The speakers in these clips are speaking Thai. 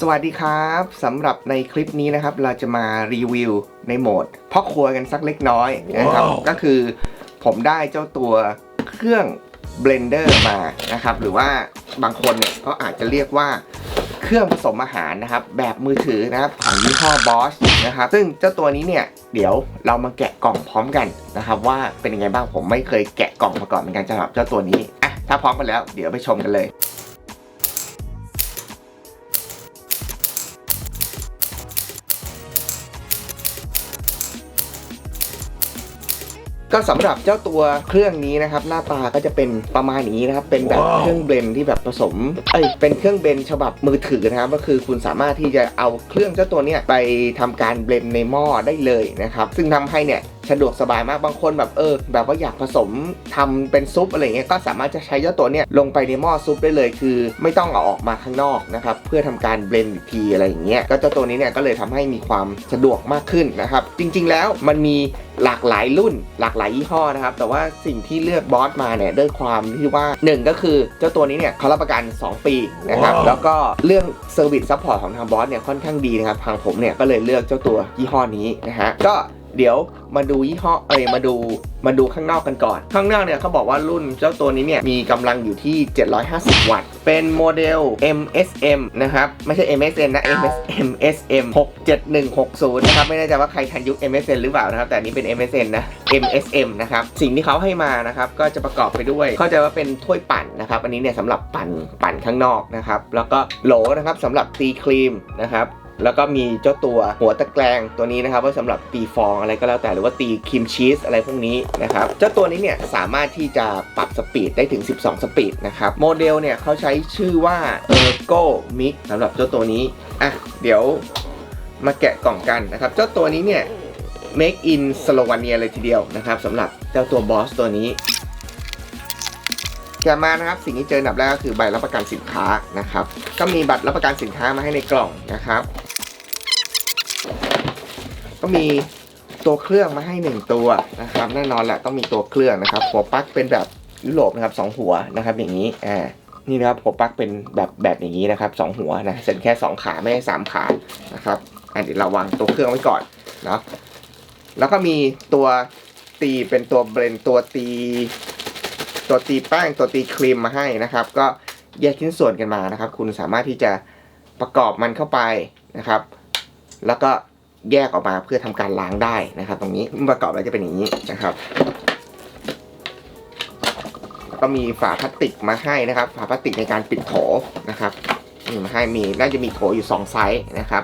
สวัสดีครับสำหรับในคลิปนี้นะครับ เราจะมารีวิวในโหมดพ่อครัวกันสักเล็กน้อยนะครับว้าวก็คือผมได้เจ้าตัวเครื่องเบลนเดอร์มานะครับ หรือว่าบางคนเนี่ยก็อาจจะเรียกว่าเครื่องผสมอาหารนะครับ แบบมือถือนะครับของยี่ห้อบอสนะครับ ซึ่งเจ้าตัวนี้เนี่ยเดี๋ยวเรามาแกะกล่องพร้อมกันนะครับ ว่าเป็นยังไงบ้างผมไม่เคยแกะกล่องมาก่อนเหมือนกันสำหรับเจ้าตัวนี้อะถ้าพร้อมกันแล้วเดี๋ยวไปชมกันเลย ก็สำหรับเจ้าตัวเครื่องนี้นะครับ หน้าตาก็จะเป็นประมาณนี้นะครับ เป็นแบบว้าวเครื่องเบลนด์ที่แบบผสมเอ้ยเป็นเครื่องเบลนด์ฉบับมือถือนะครับ ก็คือคุณสามารถที่จะเอาเครื่องเจ้าตัวเนี้ยไปทำการเบลนด์ในหม้อได้เลยนะครับ ซึ่งทำให้เนี่ย สะดวกสบายมากบางคนแบบเออ แบบว่าอยากผสมทำเป็นซุปอะไรเงี้ยก็สามารถจะใช้เจ้าตัวเนี้ยลงไปในหม้อซุปได้เลยคือ ไม่ต้องเอาออกมาข้างนอกนะครับเพื่อทำการเบลนด์อีกทีอะไรอย่างเงี้ยก็เจ้าตัวนี้เนี่ยก็เลยทำให้มีความสะดวกมากขึ้นนะครับจริง ๆ แล้วมันมีหลากหลายรุ่นหลากหลายยี่ห้อนะครับแต่ว่าสิ่งที่เลือกบอสมาเนี่ยด้วยความที่ว่าหนึ่งก็คือเจ้าตัวนี้เนี่ยเขารับประกัน 2 ปีนะครับว้าวแล้วก็เรื่องเซอร์วิสซัพพอร์ตของทางบอสเนี่ยค่อนข้างดีนะครับทางผมเนี่ยก็เลยเลือกเจ้าตัวยี่ห้อนี้นะฮะก็ เดี๋ยวมาดูยี่ห้อเอ้ยมาดูมาดูข้างนอกกันก่อน ข้างนอกเนี่ยเขาบอกว่ารุ่นเจ้าตัวนี้เนี่ยมีกำลังอยู่ที่ 750 วัตต์ เป็นโมเดล MSM นะครับ ไม่ใช่ MSN นะ MSM SM 67160 นะครับ ไม่แน่ใจว่าใครทันยุค MSN หรือเปล่านะครับ แต่นนี้เป็น MSN นะ MSM นะครับ สิ่งที่เขาให้มานะครับ ก็จะประกอบไปด้วย เข้าใจว่าเป็นถ้วยปั่นนะครับ อันนี้เนี่ยสำหรับปั่นปั่นข้างนอกนะครับ แล้วก็โหลนะครับสำหรับตีครีมนะครับ แล้วก็มีเจ้าตัวหัวตะแกรงตัวนี้นะครับไว้สำหรับตีฟองอะไรก็แล้วแต่หรือว่าตีครีมชีสอะไรพวกนี้นะครับเจ้าตัวนี้เนี่ยสามารถที่จะปรับสปีดได้ถึง 12 สปีดนะครับโมเดลเนี่ยเขาใช้ชื่อว่า Ergo Mix สำหรับเจ้าตัวนี้อะเดี๋ยวมาแกะกล่องกันนะครับ เจ้าตัวนี้เนี่ย make in Slovenia เลยทีเดียวนะครับสำหรับเจ้าตัวบอสตัวนี้แกะมานะครับสิ่งที่เจออันดับแรกก็คือใบรับประกันสินค้านะครับ ก็มีบัตรรับประกันสินค้ามาให้ในกล่องนะครับ ก็มีตัวเครื่องมาให้หนึ่งตัวนะครับแน่นอนแหละต้องมีตัวเครื่องนะครับ หัวปลั๊กเป็นแบบยุโรปนะครับสองหัวนะครับ อย่างนี้อ่านี่นะครับหัวปลั๊กเป็นแบบแบบอย่างนี้นะครับสองหัวนะเส้นแค่สองขาไม่ใช่สามขานะครับอะเดี๋ยวเราวางตัวเครื่องไว้ก่อนเนาะแล้วก็มีตัวตีเป็นตัวเบรนตัวตี ตัวตีแป้งตัวตีครีมมาให้นะครับ ก็แยกชิ้นส่วนกันมานะครับ คุณสามารถที่จะประกอบมันเข้าไปนะครับ แล้วก็ แยกออกมาเพื่อทำการล้างได้นะครับ ตรงนี้ประกอบแล้วจะเป็นอย่างนี้นะครับก็มีฝาพลาสติกมาให้นะครับ ฝาพลาสติกในการปิดโถนะครับนี่มาให้มีน่าจะมีโถอยู่สองไซส์นะครับ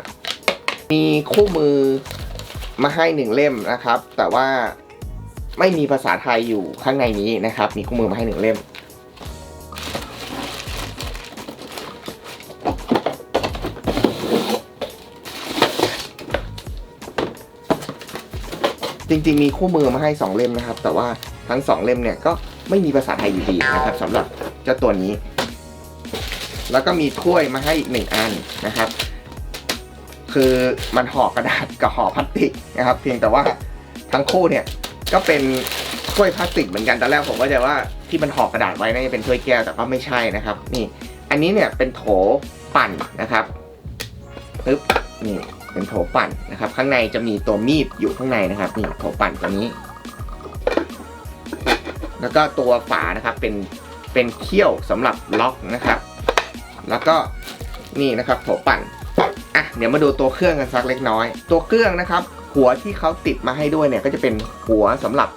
มีคู่มือมาให้หนึ่งเล่มนะครับ แต่ว่าไม่มีภาษาไทยอยู่ข้างในนี้นะครับ มีคู่มือมาให้หนึ่งเล่ม จริงๆ มีคู่มือมาให้ 2 เล่มนะครับ แต่ว่าทั้ง 2 เล่มเนี่ยก็ไม่มีภาษาไทยอยู่ดีนะครับสำหรับเจ้าตัวนี้ แล้วก็มีถ้วยมาให้อีกหนึ่งอันนะครับ คือมันห่อกระดาษกับห่อพลาสติกนะครับ เพียงแต่ว่าทั้งคู่เนี่ยก็เป็นถ้วยพลาสติกเหมือนกันตอนแรกผมก็จะว่าที่มันห่อกระดาษไว้น่าจะเป็นถ้วยแก้วแต่ก็ไม่ใช่นะครับ นี่ อันนี้เนี่ยเป็นโถปั่นนะครับปึ๊บนี่ เป็นโถปั่นนะครับ ข้างในจะมีตัวมีดอยู่ข้างในนะครับนี่โถปั่นตัวนี้ แล้วก็ตัวฝานะครับเป็นเป็นเขี้ยวสำหรับล็อกนะครับ แล้วก็นี่นะครับโถปั่นอะเดี๋ยวมาดูตัวเครื่องกันสักเล็กน้อย ตัวเครื่องนะครับ หัวที่เขาติดมาให้ด้วยเนี่ยก็จะเป็นหัวสำหรับ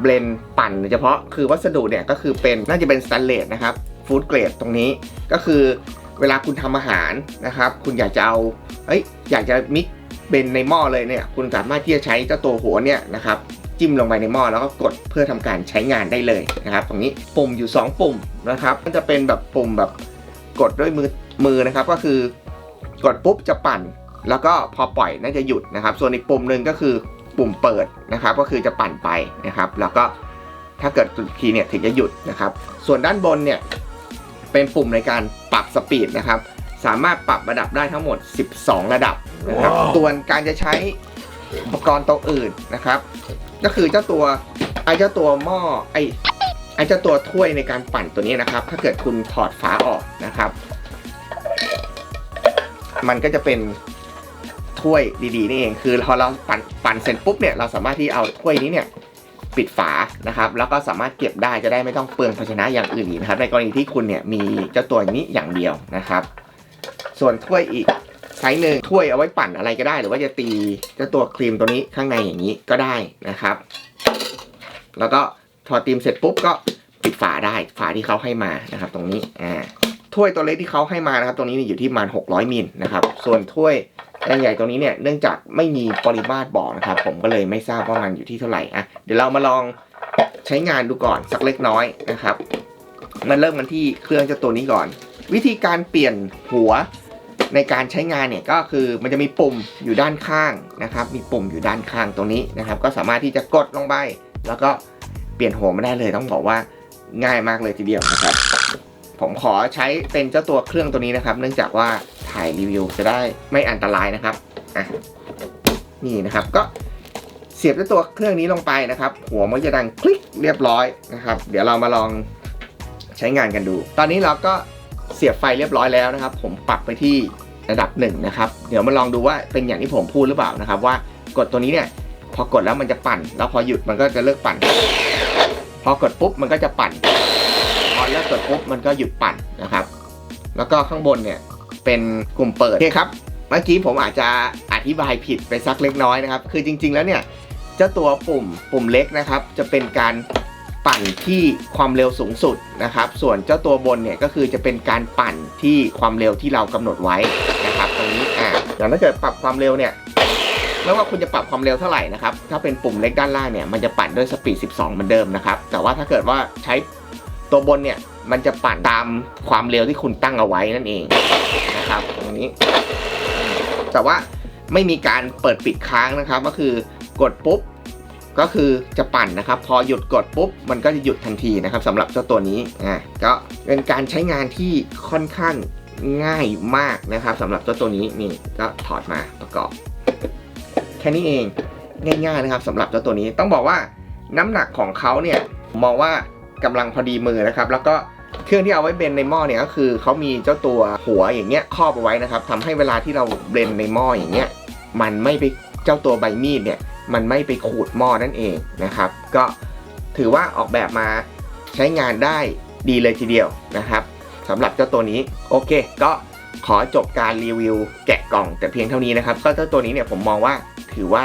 เบลนปั่นโดยเฉพาะคือวัสดุเนี่ยก็คือเป็นน่าจะเป็นสแตนเลสนะครับฟู้ดเกรดตรงนี้ก็คือ เวลาคุณทำอาหารนะครับ คุณอยากจะเอาเอ้ยอยากจะมิกเบนในหม้อเลยเนี่ย คุณสามารถที่จะใช้เจ้าตัวหัวเนี่ยนะครับจิ้มลงไปในหม้อแล้วก็กดเพื่อทำการใช้งานได้เลยนะครับตรงนี้ปุ่มอยู่ 2 ปุ่มนะครับมันจะเป็นแบบปุ่มแบบกดด้วยมือมือนะครับ ก็คือกดปุ๊บจะปั่น แล้วก็พอปล่อยน่าจะหยุดนะครับ ส่วนอีกปุ่มหนึ่งก็คือปุ่มเปิดนะครับ ก็คือจะปั่นไปนะครับ แล้วก็ถ้าเกิดจุดทีเนี่ยถึงจะหยุดนะครับ ส่วนด้านบนเนี่ยเป็นปุ่มในการ ปรับสปีดนะครับ สามารถปรับระดับได้ทั้งหมด 12 ระดับนะครับว้าวส่วนการจะใช้อุปกรณ์ตัวอื่นนะครับ ก็คือเจ้าตัวไอ้เจ้าตัวหม้อไอ้ไอ้เจ้าตัวถ้วยในการปั่นตัวนี้นะครับ ถ้าเกิดคุณถอดฝาออกนะครับ มันก็จะเป็นถ้วยดีๆนี่เอง คือพอเราปั่นปั่นเสร็จปุ๊บเนี่ยเราสามารถที่เอาถ้วยนี้เนี่ย ปิดฝานะครับแล้วก็สามารถเก็บได้จะได้ไม่ต้องเปลืองภาชนะอย่างอื่นอีกนะครับ ในกรณีที่คุณเนี่ยมีเจ้าตัวนี้อย่างเดียวนะครับ ส่วนถ้วยอีกไซส์หนึ่งถ้วยเอาไว้ปั่นอะไรก็ได้ หรือว่าจะตีเจ้าตัวครีมตัวนี้ข้างในอย่างนี้ก็ได้นะครับ แล้วก็พอตีมเสร็จปุ๊บก็ปิดฝาได้ฝาที่เขาให้มานะครับ ตรงนี้อ่าถ้วยตัวเล็กที่เขาให้มานะครับ ตรงนี้อยู่ที่ประมาณ600มิลนะครับ ส่วนถ้วย ใหญ่ๆตรงนี้เนี่ยเนื่องจากไม่มีปริมาตรบอกนะครับ ผมก็เลยไม่ทราบว่ามันอยู่ที่เท่าไหร่อะเดี๋ยวเรามาลองใช้งานดูก่อนสักเล็กน้อยนะครับมาเริ่มกันที่เครื่องเจ้าตัวนี้ก่อน วิธีการเปลี่ยนหัวในการใช้งานเนี่ยก็คือมันจะมีปุ่มอยู่ด้านข้างนะครับ มีปุ่มอยู่ด้านข้างตรงนี้นะครับ ก็สามารถที่จะกดลงไป แล้วก็เปลี่ยนหัวไม่ได้เลยต้องบอกว่าง่ายมากเลยทีเดียวนะครับ ผมขอใช้เป็นเจ้าตัวเครื่องตัวนี้นะครับ เนื่องจากว่า ถ่ายรีวิวจะได้ไม่อันตรายนะครับอะนี่นะครับก็เสียบเจ้าตัวเครื่องนี้ลงไปนะครับ หัวมันจะดังคลิกเรียบร้อยนะครับ เดี๋ยวเรามาลองใช้งานกันดู ตอนนี้เราก็เสียบไฟเรียบร้อยแล้วนะครับ ผมปรับไปที่ระดับหนึ่งนะครับ เดี๋ยวมาลองดูว่าเป็นอย่างที่ผมพูดหรือเปล่านะครับ ว่ากดตัวนี้เนี่ยพอกดแล้วมันจะปั่น แล้วพอหยุดมันก็จะเลิกปั่น พอกดปุ๊บมันก็จะปั่น พอเลิกกดปุ๊บมันก็หยุดปั่นนะครับ แล้วก็ข้างบนเนี่ย เป็นกลุ่มเปิดโอเคครับเมื่อกี้ผมอาจจะอธิบายผิดไปสักเล็กน้อยนะครับ คือจริง ๆ แล้วเนี่ยเจ้าตัวปุ่มปุ่มเล็กนะครับ จะเป็นการปั่นที่ความเร็วสูงสุดนะครับ ส่วนเจ้าตัวบนเนี่ยก็คือจะเป็นการปั่นที่ความเร็วที่เรากำหนดไว้นะครับ ตรงนี้อ่าอย่างถ้าเกิดปรับความเร็วเนี่ยไม่ว่าคุณจะปรับความเร็วเท่าไหร่นะครับ ถ้าเป็นปุ่มเล็กด้านล่างเนี่ย มันจะปั่นด้วยสปีด 12 เหมือนเดิมนะครับ แต่ว่าถ้าเกิดว่าใช้ตัวบนเนี่ย มันจะปั่นตามความเร็วที่คุณตั้งเอาไว้นั่นเอง นะครับ ตรงนี้ แต่ว่าไม่มีการเปิดปิดค้างนะครับ ก็คือกดปุ๊บก็คือจะปั่นนะครับ พอหยุดกดปุ๊บมันก็จะหยุดทันทีนะครับสำหรับเจ้าตัวนี้อะก็เป็นการใช้งานที่ค่อนข้างง่ายมากนะครับสำหรับเจ้าตัวนี้นี่ก็ถอดมาประกอบ แค่นี้เองง่ายๆนะครับสำหรับเจ้าตัวนี้ต้องบอกว่าน้ำหนักของเขาเนี่ยมองว่ากำลังพอดีมือนะครับ แล้วก็ เครื่องที่เอาไว้เบนในหม้อเนี่ยก็คือเขามีเจ้าตัวหัวอย่างเงี้ยครอบเอาไว้นะครับทำให้เวลาที่เราเบนในหม้ออย่างเงี้ยมันไม่ไปเจ้าตัวใบมีดเนี่ยมันไม่ไปขูดหม้อนั่นเองนะครับ ก็ถือว่าออกแบบมาใช้งานได้ดีเลยทีเดียวนะครับสำหรับเจ้าตัวนี้โอเค ก็ขอจบการรีวิวแกะกล่องแต่เพียงเท่านี้นะครับก็เจ้าตัวนี้เนี่ยผมมองว่าถือว่า